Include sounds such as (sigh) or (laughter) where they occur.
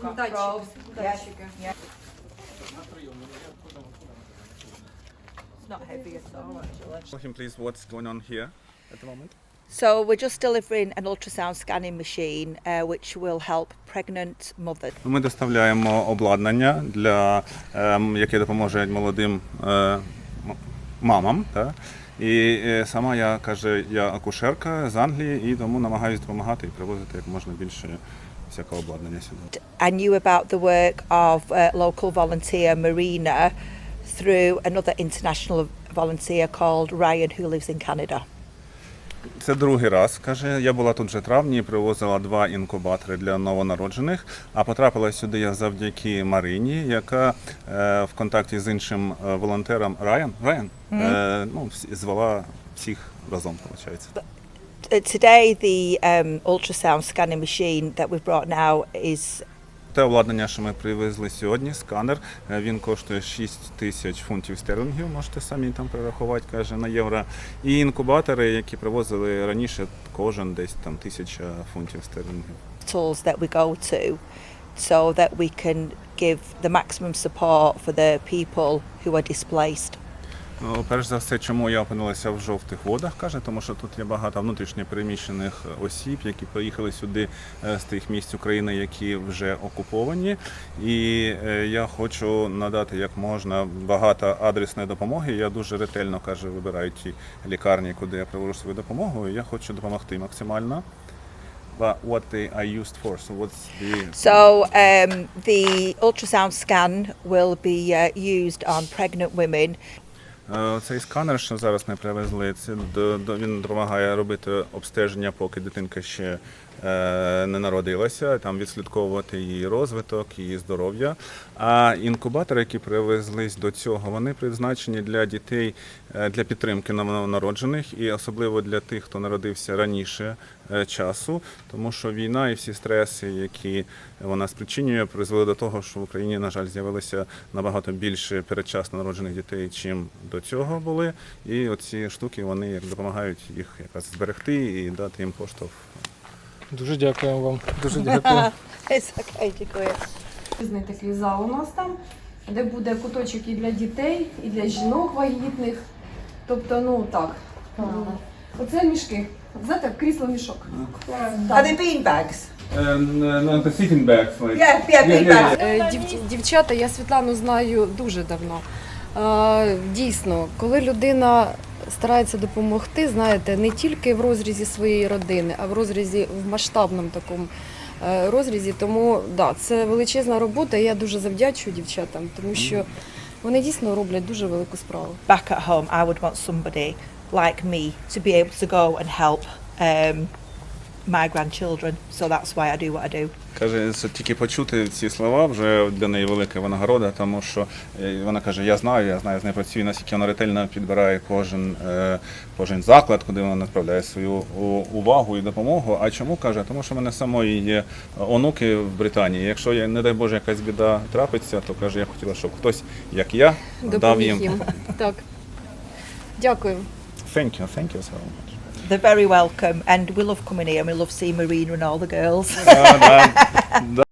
got Датчик. Датчики. It's not heavy at all, actually. Tell him, please, what's going on here at the moment. So we're just delivering an ultrasound scanning machine, uh, which will help pregnant mothers. Ми доставляємо обладнання, для, ем, яке допоможе молодим е, м- мамам. Та? І е, сама я каже, я акушерка з Англії і тому намагаюся допомагати і привозити як можна більше всякого обладнання сюди. I knew about the work of uh, local volunteer Marina through another international volunteer called Ryan, who lives in Canada. Це другий раз. Каже, я була тут вже травні, привозила два інкубатори для новонароджених. А потрапила сюди я завдяки Марині, яка е, в контакті з іншим е, волонтером Райан, Райан е, ну, звела всіх разом, виходить. Uh, today, the um, ultrasound scanning machine that we've brought now is Те обладнання, що ми привезли сьогодні, сканер, е, він коштує 6 тисяч фунтів стерлінгів, можете самі там перерахувати, каже, на євро. І інкубатори, які привозили раніше, кожен десь там тисяча фунтів стерлінгів. hospitals that we go to so that we can give the maximum support for the people who are displaced. Ну, перш за все, чому я опинилася в жовтих водах, каже, тому що тут є багато внутрішньо переміщених осіб, які приїхали сюди е, з тих місць України, які вже окуповані. І е, я хочу надати як можна багато адресної допомоги. Я дуже ретельно каже, вибираю ті лікарні, куди я привожу свою допомогу. Я хочу допомогти максимально. But what they are used for? So what's the So um, the ultrasound scan will be uh, used on pregnant women Е, Цей сканер, що зараз ми привезли, це до- він допомагає робити обстеження, поки дитинка ще е, не народилася, там відслідковувати її розвиток, її здоров'я. А інкубатори, які привезлись до цього, вони призначені для дітей е, для підтримки новонароджених і особливо для тих, хто народився раніше е, часу, тому що війна і всі стреси, які вона спричинює, призвели до того, що в Україні, на жаль, з'явилося набагато більше передчасно народжених дітей, чим до цього були. І оці штуки вони допомагають їх якраз зберегти і дати їм поштовх. Дуже дякуємо вам. Дуже (laughs) дякую. Такий зал у нас там, де буде куточок і для дітей, і для жінок вагітних. Тобто, ну так. Оце мішки. Знаєте, крісло мішок. Are they bean bags? No, the sitting bags, like... Yeah, yeah, bean bags. Е, дів- Дівчата, я Світлану знаю дуже давно. Е, Дійсно, коли людина старається допомогти, знаєте, не тільки в розрізі своєї родини, а в розрізі в масштабному такому е, розрізі. Тому да, це величезна робота. і Я дуже завдячую дівчатам, тому що вони дійсно роблять дуже велику справу. Back at home, I would want somebody like me to be able to go and help um, my grandchildren. So that's why I do what I do. Каже, що тільки почути ці слова вже для неї велика винагорода, тому що е, вона каже, я знаю, я знаю, з нею працюю, наскільки вона ретельно підбирає кожен, е, кожен заклад, куди вона направляє свою у- увагу і допомогу. А чому каже? Тому що в мене самої є онуки в Британії. Якщо є, не дай Боже, якась біда трапиться, то каже, я хотіла, щоб хтось, як я, дав Допоміг їм. їм. Так. Дякую. Thank you, thank you so much. they're very welcome, and we love coming here. and We love seeing Marina and all the girls. Oh. (laughs)